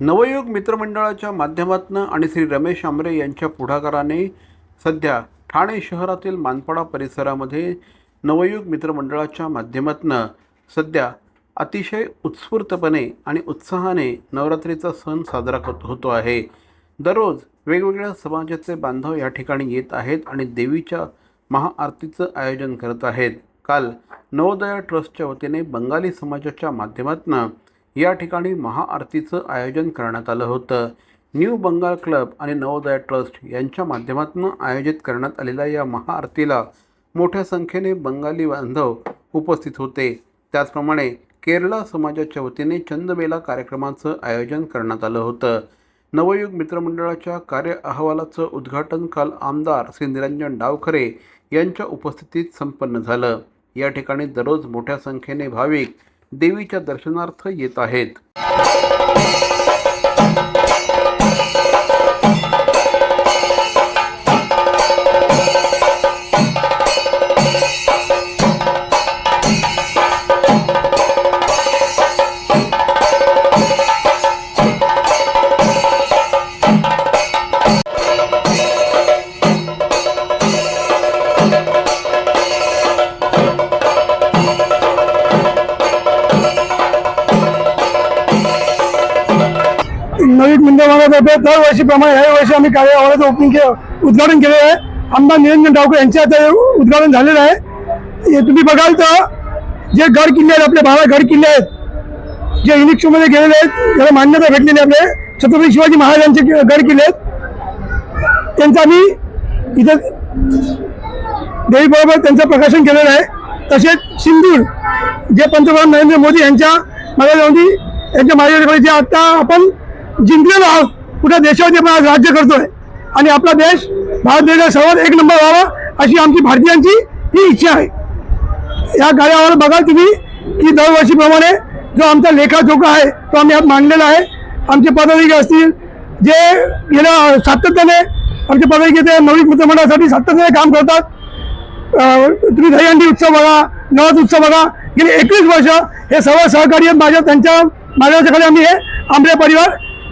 नवयुग मित्रमंडळाच्या माध्यमातून आणि श्री रमेश आमरे यांच्या पुढाकाराने सध्या ठाणे शहरातील मानपाडा परिसरामध्ये नवयुग मित्रमंडळाच्या माध्यमातून सध्या अतिशय उत्स्फूर्तपणे आणि उत्साहाने नवरात्रीचा सण साजरा करत होतो आहे. दररोज वेगवेगळ्या समाजाचे बांधव या ठिकाणी येत आहेत आणि देवीच्या महाआरतीचं आयोजन करत आहेत. काल नवोदया ट्रस्टच्या वतीने बंगाली समाजाच्या माध्यमातून या ठिकाणी महाआरतीचं आयोजन करण्यात आलं होतं. न्यू बंगाल क्लब आणि नवोदय ट्रस्ट यांच्या माध्यमातून आयोजित करण्यात आलेल्या या महाआरतीला मोठ्या संख्येने बंगाली बांधव उपस्थित होते. त्याचप्रमाणे केरळा समाजाच्या वतीने चंदबेला कार्यक्रमाचं आयोजन करण्यात आलं होतं. नवयुग मित्रमंडळाच्या कार्य अहवालाचं उद्घाटन काल आमदार श्री निरंजन डावखरे यांच्या उपस्थितीत संपन्न झालं. या ठिकाणी दररोज मोठ्या संख्येने भाविक देवीच्या दर्शनार्थ येत आहेत. नवीन मंदिरामार्फत दरवर्षीप्रमाणे या वर्षी आम्ही कार्यालयाचं ओपनिंग के उद्घाटन केलेलं आहे. आमदार निरंजन डावकर यांच्या आता उद्घाटन झालेलं आहे. हे तुम्ही बघाल तर जे गड किल्ले आहेत आपले बारा गड किल्ले आहेत जे युनिक्समध्ये गेलेले आहेत त्याला मान्यता भेटलेली आहे आपले. छत्रपती शिवाजी महाराजांचे गड किल्ले आहेत. त्यांचं आम्ही इथं देवीबरोबर त्यांचं प्रकाशन केलेलं आहे. तसेच सिंदूर जे पंतप्रधान नरेंद्र मोदी यांच्या मार्गदर्शनाखाली यांच्या मार्गदर्शनाखाली जे आता आपण जिंकलेलो आहोत. कुठल्या देशामध्ये आपण राज्य करतोय? आणि आपला देश भारत देशात सर्वात एक नंबर व्हावा अशी आमची भारतीयांची ही इच्छा आहे. या कार्यावर बघाल तुम्ही की दरवर्षीप्रमाणे जो आमचा लेखाजोखा आहे तो आम्ही आज मांडलेला आहे. आमचे पदाधिकारी असतील जे गेल्या सातत्याने आमचे पदाधिकारी ते नवीन मित्रमंडळासाठी सातत्याने काम करतात. तुम्ही दहीहंडी उत्सव बघा नवरात्र उत्सव बघा. गेली एकवीस वर्ष हे सर्व सहकारी माझ्या त्यांच्या माझ्याच्याकडे आम्ही हे आंबे परिवार